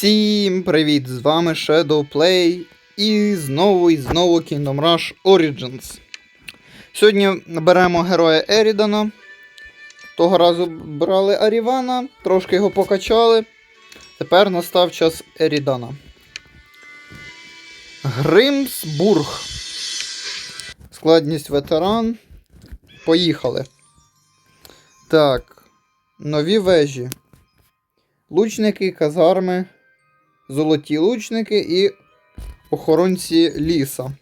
Всім привіт! З вами Shadow Play і знову і знову Kingdom Rush Origins. Сьогодні беремо героя Ерідана. Того разу брали Арівана, трошки його покачали. Тепер настав час Ерідана. Гримсбург. Складність ветеран. Поїхали. Так. Нові вежі. Лучники, казарми, золоті лучники і охоронці ліса.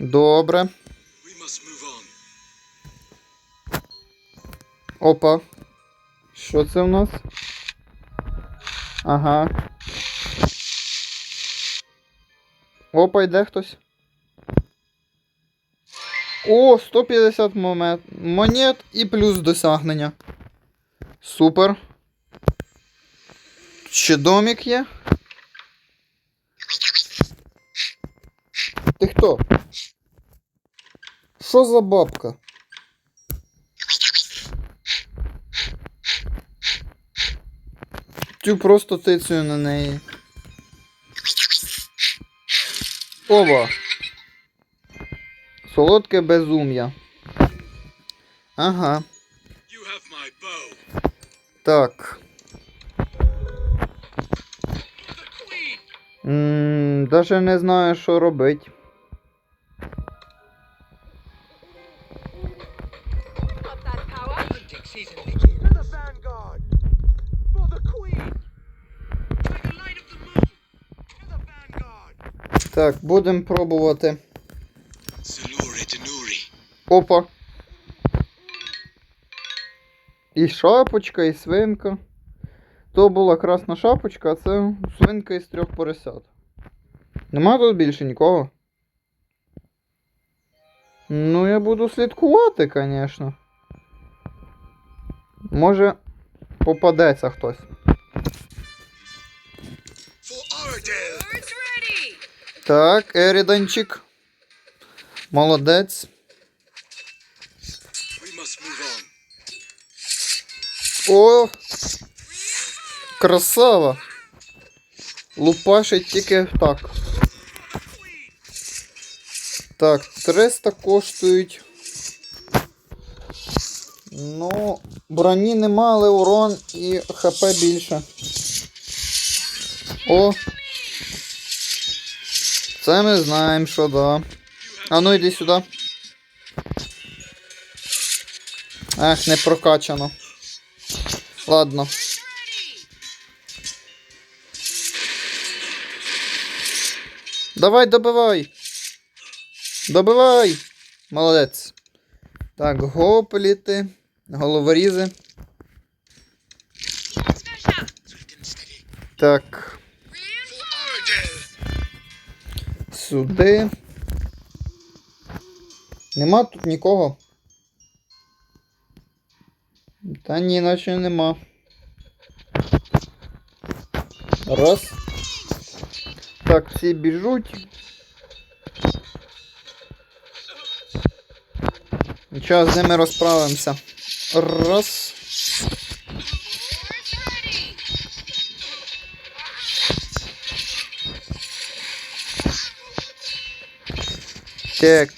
Добре. Опа. Що це в нас? Ага. Опа, йде хтось. О, 150 момент, монет і плюс досягнення. Супер. Ще домик є. Ти хто? Що за бабка? Тю просто тицею на неї. Оба. Солодке безум'я. Ага. Так. The moon. To the vanguard. Так, будемо пробувати. Опа. І шапочка, і свинка. То була красна шапочка, а це свинка із трьох поросят. Нема тут більше нікого. Ну, я буду слідкувати, звісно. Може, попадеться хтось. For Aradale. Birds ready. Так, Еріданчик. Молодець. We must move on. О! Красава! Лупашить тільки так. Так, 300 коштують. Ну, броні нема, але урон і ХП більше. О! Це ми знаємо, що да. А ну йди сюди. Ех, не прокачано. Ладно. Давай, добивай. Добивай. Молодець. Так, гопліти, головорізи. Так, сюди. Нема тут нікого. Та ні, наче нема. Раз. Так, всі біжуть. Нічого, з ними розправимося. Раз. Так.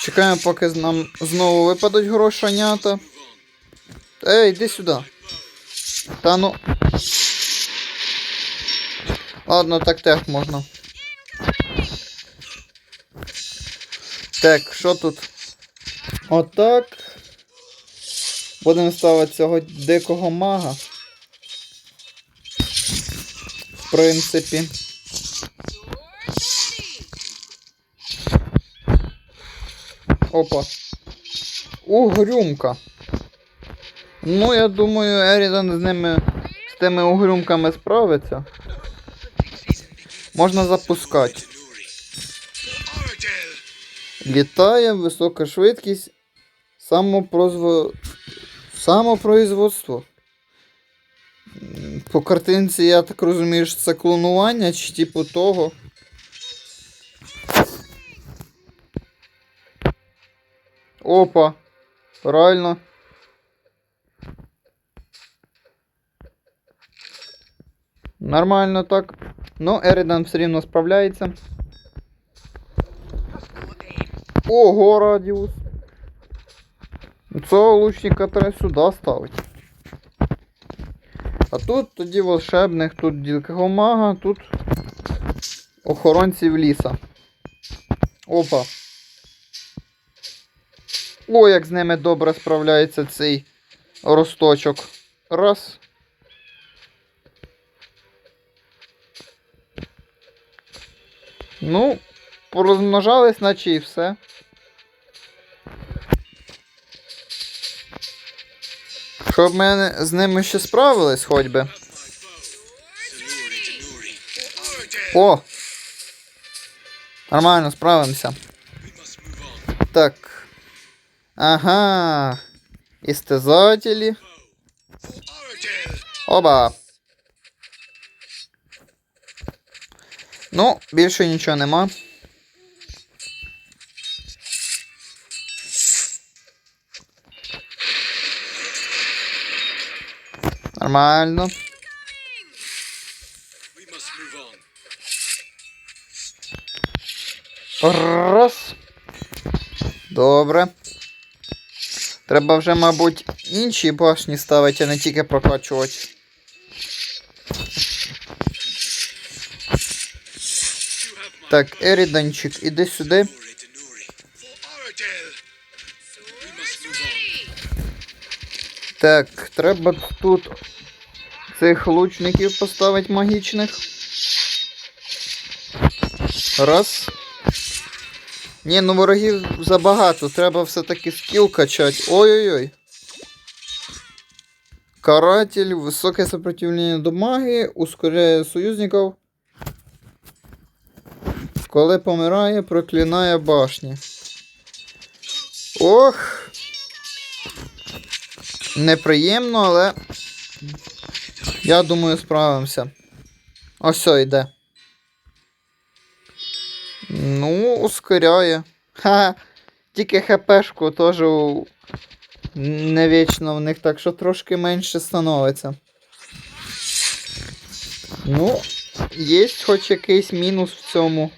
Чекаємо, поки нам знову випадуть грошенята. Ей, йди сюди. Та ну. Ладно, так теж можна. Так, що тут? Отак. Будемо ставити цього дикого мага. В принципі. Опа. Угрюмка. Ну, я думаю, Ерідан з ними з тими угрюмками справиться. Можна запускати. Літає, висока швидкість, самопрозво... самопроізводство. По картинці, я так розумію, що це клонування чи типу того. Опа. Правильно. Нормально так. Ну, Ерідан все рівно справляється. Ого, радіус. Цього лучника треба сюди ставити. А тут тоді волшебник, тут ділкого мага, тут охоронців ліса. Опа. О, як з ними добре справляється цей росточок. Раз. Ну, порозмножались, наче і все. Щоб ми з ними ще справились, хоч би. О! Нормально, справимося. Так. Ага. Істезателі. Оба. Ну, більше нічого нема. Нормально. Раз. Добре. Треба вже, мабуть, інші башні ставити, а не тільки прокачувати. Так, Еріданчик, іди сюди. Так, треба тут цих лучників поставити магічних. Раз. Ні, ну ворогів забагато, треба все-таки скіл качати. Ой-ой-ой. Каратель, високе сопротивлення до магії, ускоряє союзників. Коли помирає, проклинає башні. Ох. Неприємно, але. Я думаю, справимося. Ось все, йде. Ну, ускоряє. Ха. Тільки хпшку теж не вічно в них, так що трошки менше становиться. Ну, є хоч якийсь мінус в цьому,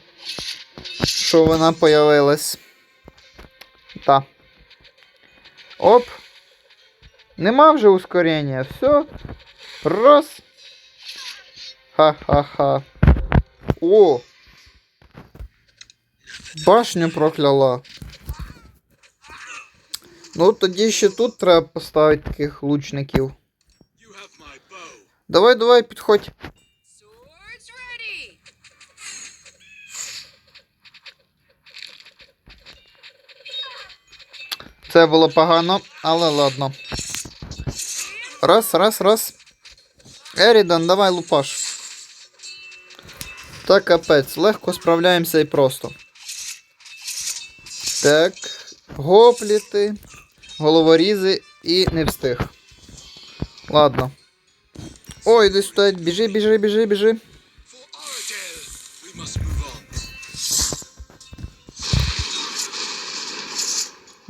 що вона появилась. Та. Оп. Нема вже ускорення. Все. Раз. Ха-ха-ха. О! Башню прокляла. Ну, тоді ще тут треба поставити таких лучників. Давай, давай, підходь. Це було погано, але ладно. Раз, раз, раз. Ерідан, давай лупаш. Та капець, легко справляємося і просто. Так. Гопліти, головорізи і не встиг. Ладно. Ой, десь сюди, біжи, біжи, біжи, біжи.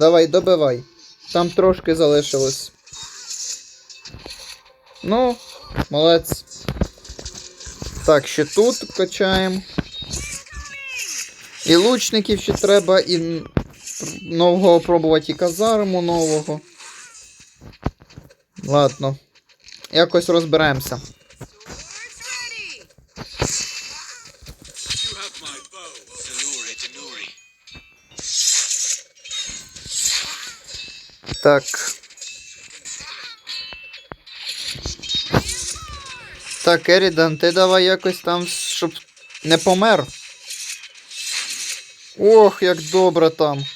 Давай, добивай. Там трошки залишилось. Ну, молодець. Так, ще тут качаємо. І лучників ще треба, і нового пробувати, і казарму нового. Ладно. Якось розберемося. Так. Так, Ерідан, ти давай якось там, щоб не помер. Ох, як добре там.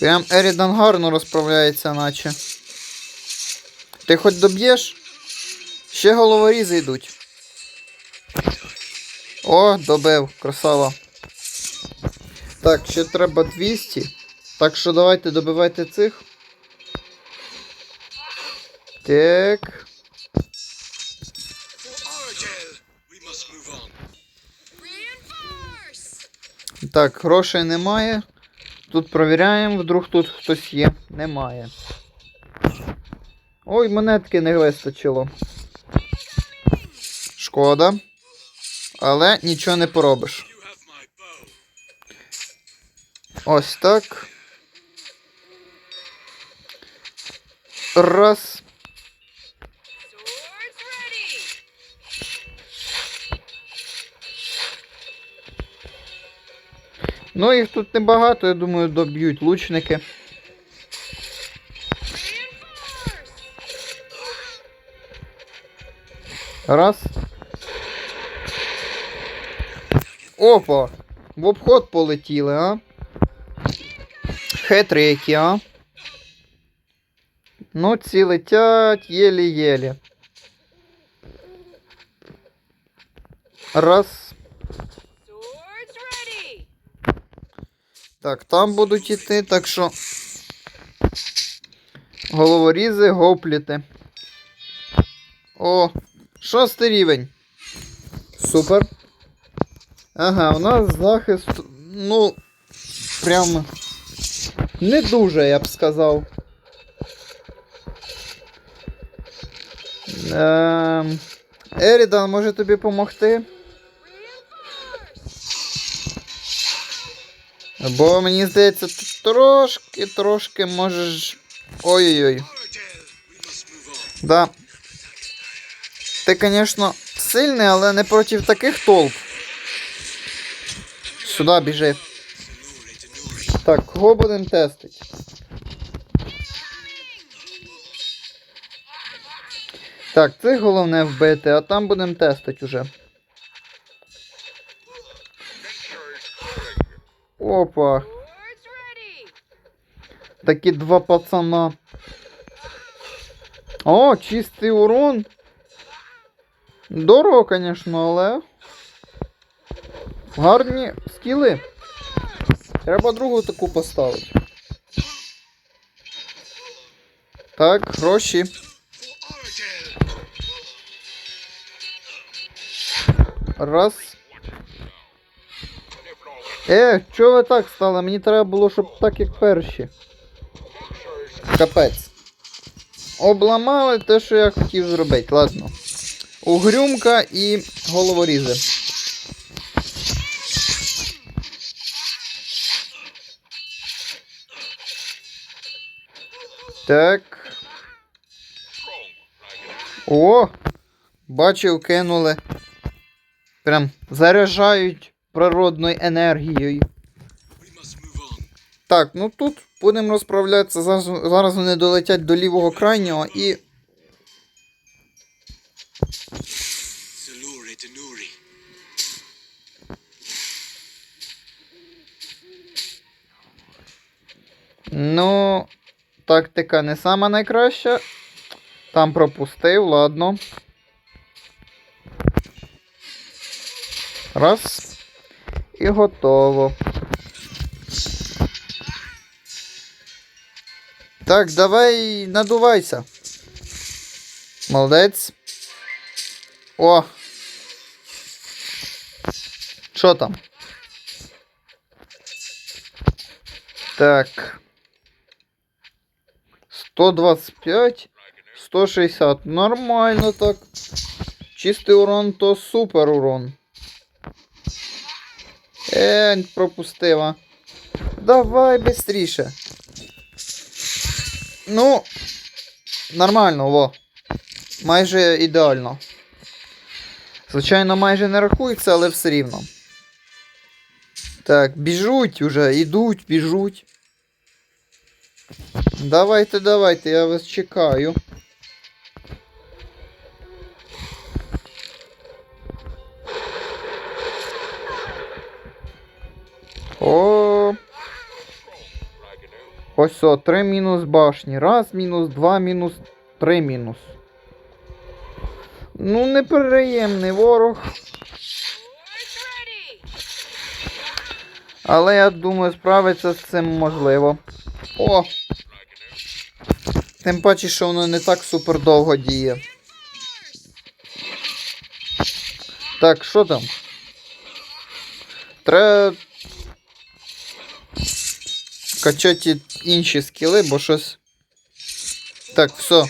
Прям Ерідан гарно розправляється, наче. Ти хоч доб'єш? Ще головорізи йдуть. О, добив, красава. Так, ще треба 200. Так що давайте добивайте цих. Так. Так, грошей немає. Тут провіряємо, вдруг тут хтось є. Немає. Ой, монетки не вистачило. Шкода. Але нічого не поробиш. Ось так. Раз. Ну, їх тут небагато, я думаю, доб'ють лучники. Раз. Опа! В обход полетіли, а? Хитрі які, а? Ну, ці летять єлі-єлі. Раз. Так, там будуть іти, так що. Головорізи, гопліти. О, шостий рівень. Супер. Ага, у нас захист. Ну. Прям. Не дуже, я б сказав. Ем... Ерідан, може тобі допомогти? Бо мені здається, ти трошки, трошки можеш. Ой-ой-ой. Да. Ти, звісно, сильний, але не проти таких толп. Сюди біжи. Так, кого будемо тестити? Так, це головне вбити, а там будемо тестити уже. Опа. Такі два пацана. О, чистий урон. Дорого, звісно, але. Гарні скіли. Треба другу таку поставити. Так, гроші. Раз. Е, чого ви так стали? Мені треба було, щоб так як перші. Капець. Обламали те, що я хотів зробити. Ладно. Угрюмка і головорізи. Так. О! Бачив, кинули. Прям заряджають природною енергією. Так, ну тут будемо розправлятися. Зараз, зараз вони долетять до лівого крайнього і. Salure, tenuri. Тактика не сама найкраща. Там пропустив, ладно. Раз. І готово. Так, давай надувайся. Молодець. О. Що там? Так. 125, 160. Нормально так. Чистий урон то супер урон. Е, пропустила. Давай быстріше. Ну, нормально, во. Майже ідеально. Звичайно, майже не рахується, але все рівно. Так, біжуть уже, ідуть, біжуть. Давайте, давайте, я вас чекаю. О. Ось о, три мінус башні. Раз мінус, два мінус, три мінус. Ну, неприємний ворог. Але я думаю, справитися з цим можливо. О! Тим паче, що воно не так супер довго діє. Так, що там? Треба. Качати інші скіли, бо щось. Так, все.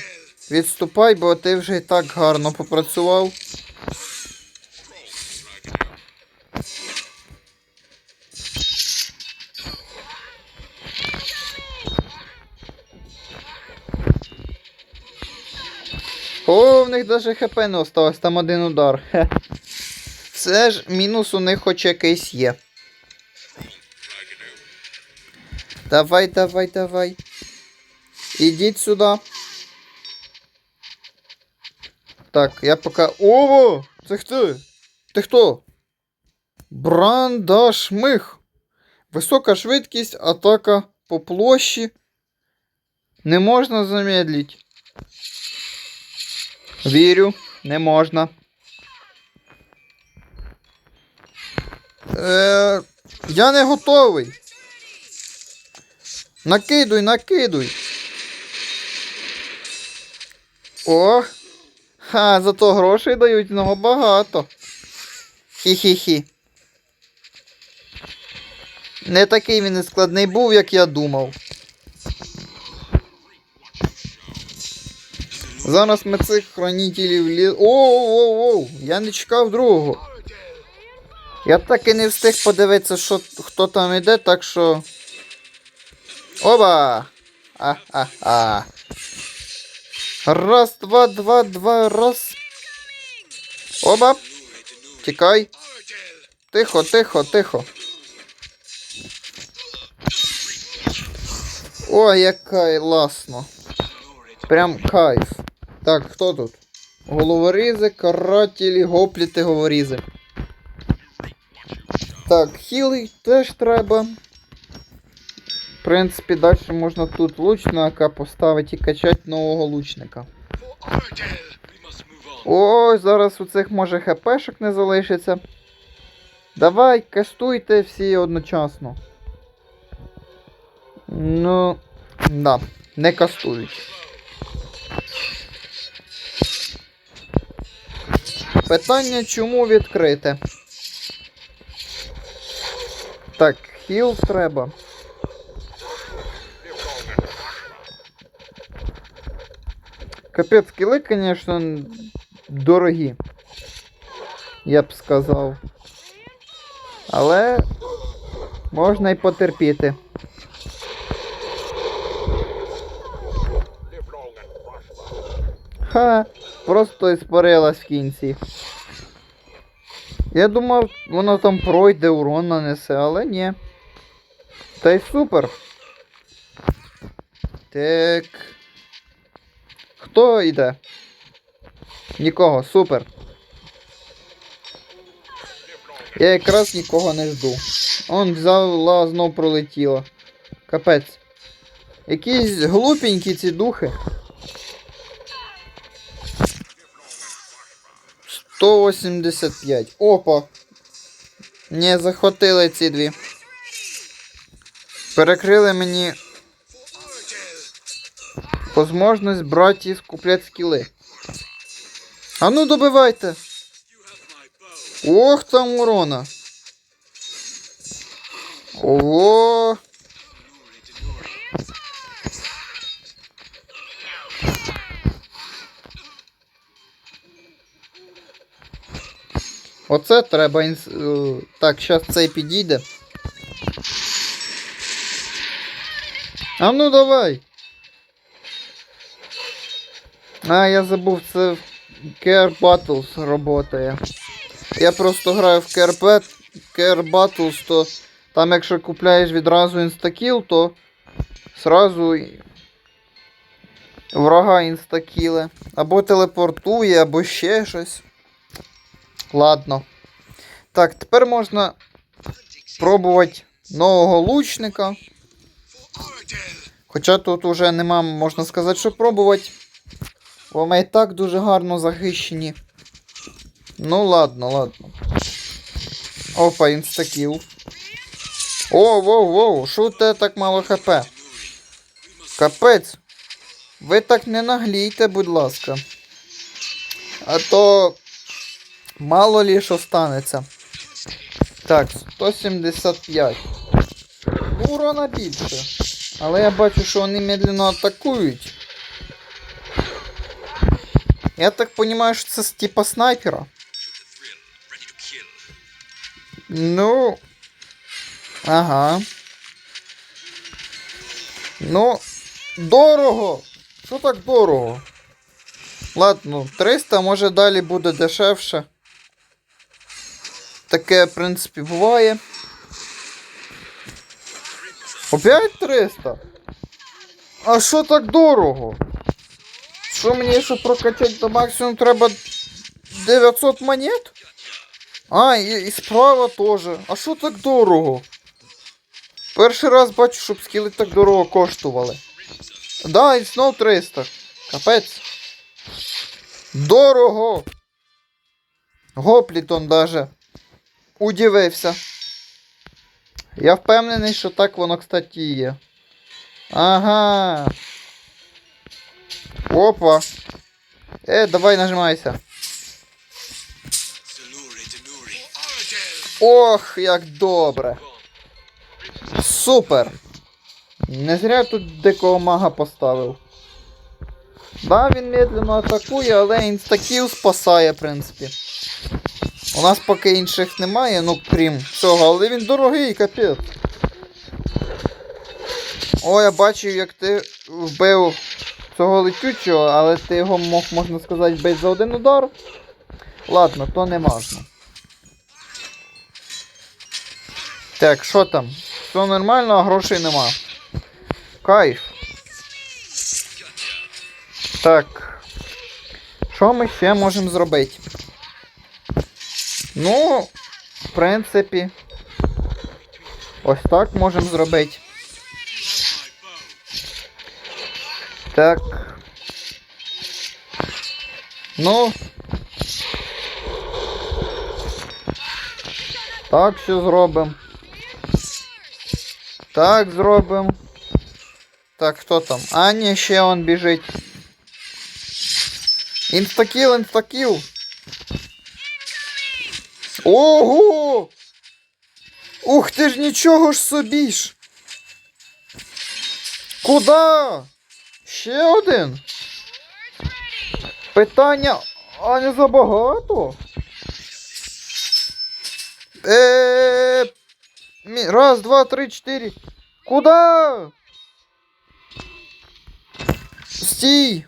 відступай, бо ти вже і так гарно попрацював. Них даже хп не осталось, там один удар. Хе. Все ж мінус у них хоч якийсь є. Давай, давай, давай. Ідіть сюди. Так, я пока. Ого! Це хто? Ти хто? Брандашмих. Висока швидкість, атака по площі. Не можна замедлить. Вірю, не можна. Е, я не готовий. Накидуй, накидуй. О! Ха, зато грошей дають много багато. Хі-хі-хі. Не такий він і складний був, як я думав. Зараз ми цих хранителів лі... Оу-оу-оу! Я не чекав другого. Я так і не встиг подивитися, що, хто там іде, так що. Оба! А-а-а. Раз, два, два, два, раз. Оба! Тікай. Тихо, тихо, тихо. Ой, яка ласно. Прям кайф. Так, хто тут? Головорізи, карателі, гопліти, говорізи. Так, хіли теж треба. В принципі, далі можна тут лучника поставити і качати нового лучника. Ой, зараз у цих може хпшок не залишиться. Давай, кастуйте всі одночасно. Ну, да, не кастують. Питання чому відкрите? Так, хіл треба. Капець, скіли, звісно, дорогі. Я б сказав. Але можна й потерпіти. Ха, просто іспарилась в кінці. Я думав, воно там пройде, урон нанесе, але ні. Та й супер. Так. Хто йде? Нікого, супер. Я якраз нікого не жду. Он взяла знов пролетіла. Капець. Якісь глупенькі ці духи. 185. Опа. Не захватили ці дві. Перекрили мені можливість брати і скупляти скіли. А ну добивайте. Ох там урона. Ого. Оце треба інс... е, Так, зараз цей підійде. А ну давай. А, я забув, це Care Battles работає. Я просто граю в Care, Bat... Care Battles, то там якщо купляєш відразу інстакіл, то сразу врага інстакіле. Або телепортує, або ще щось. Ладно. Так, тепер можна пробувати нового лучника. Хоча тут уже нема, можна сказати, що пробувати. Бо ми і так дуже гарно захищені. Ну ладно, ладно. Опа, інстакіл. О, воу, воу, у тебе так мало хп? Капець. Ви так не наглійте, будь ласка. А то мало лі що станеться. Так, 175. Ну, урона більше. Але я бачу, що вони медленно атакують. Я так розумію, що це типа снайпера. Ну. Ага. Ну, дорого. Що так дорого? Ладно, 300, може далі буде дешевше. Таке, в принципі, буває. Опять 300? А що так дорого? Що мені, щоб прокачати до максимуму, треба 900 монет? А, і, і справа теж. А що так дорого? Перший раз бачу, щоб скіли так дорого коштували. Да, і знов 300. Капець. Дорого. Гоплітон даже удивився. Я впевнений, що так воно, кстати, є. Ага. Опа. Е, давай нажимайся. Ох, як добре. Супер. Не зря я тут дикого мага поставив. Да, він медленно атакує, але інстакіл спасає, в принципі. У нас поки інших немає, ну крім цього, але він дорогий, капець. О, я бачив, як ти вбив цього летючого, але ти його мог, можна сказати, бити за один удар. Ладно, то не важно. Так, що там? Все нормально, а грошей нема. Кайф. Так. Що ми ще можемо зробити? Ну, в принципі. Ось так можемо зробити. My bow. Так. Ну. Так ще зробимо. Так зробимо. Так, хто там? А, ні, ще он біжить. Інстакіл, інстакіл. Ого! Ух ти ж нічого ж собі ж! Куда? Ще один? Питання, а не забагато? Е, раз, два, три, чотири. Куда? Стій!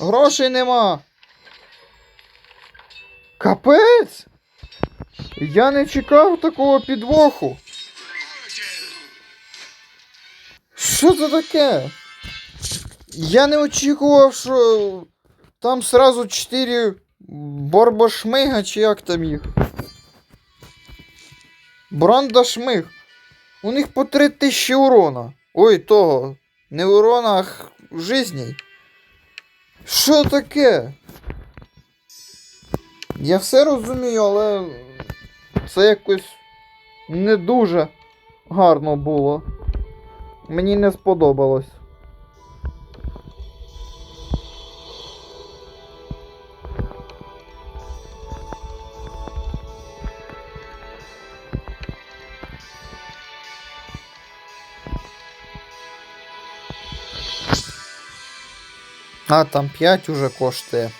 Грошей нема. Капець! Я не чекав такого підвоху. Що це таке? Я не очікував, що там сразу 4 борбошмига, чи як там їх. Брандашмиг. У них по 3000 урона. Ой, того. Не урона, а жизней. Що таке? Я все розумію, але це якось не дуже гарно було. Мені не сподобалось. А, там 5 уже коштує.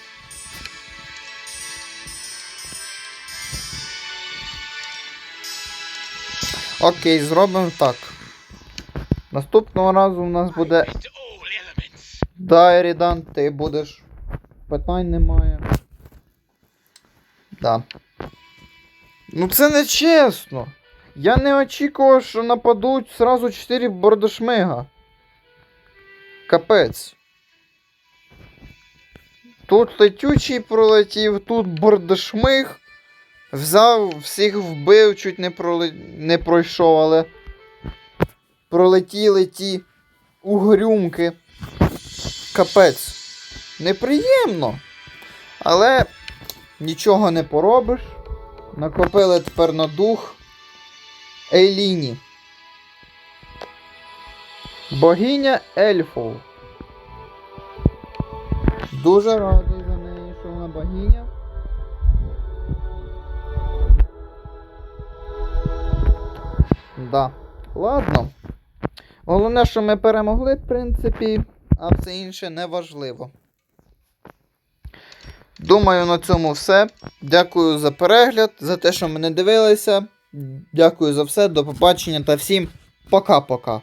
Окей, зробимо так. Наступного разу у нас буде. Да, Ерідан, ти будеш. Питань немає. Да. Ну це не чесно. Я не очікував, що нападуть сразу 4 бордошмига. Капець. Тут летючий пролетів, тут бордошмиг. Взяв, всіх вбив, чуть не, проле... не пройшов, але пролетіли ті угрюмки. Капець. Неприємно. Але нічого не поробиш. Накопили тепер на дух Ейліні. Богиня ельфов. Дуже радий за неї, що вона богиня. Да. Ладно. Головне, що ми перемогли, в принципі, а все інше не важливо. Думаю, на цьому все. Дякую за перегляд, за те, що мене дивилися. Дякую за все, до побачення та всім пока-пока.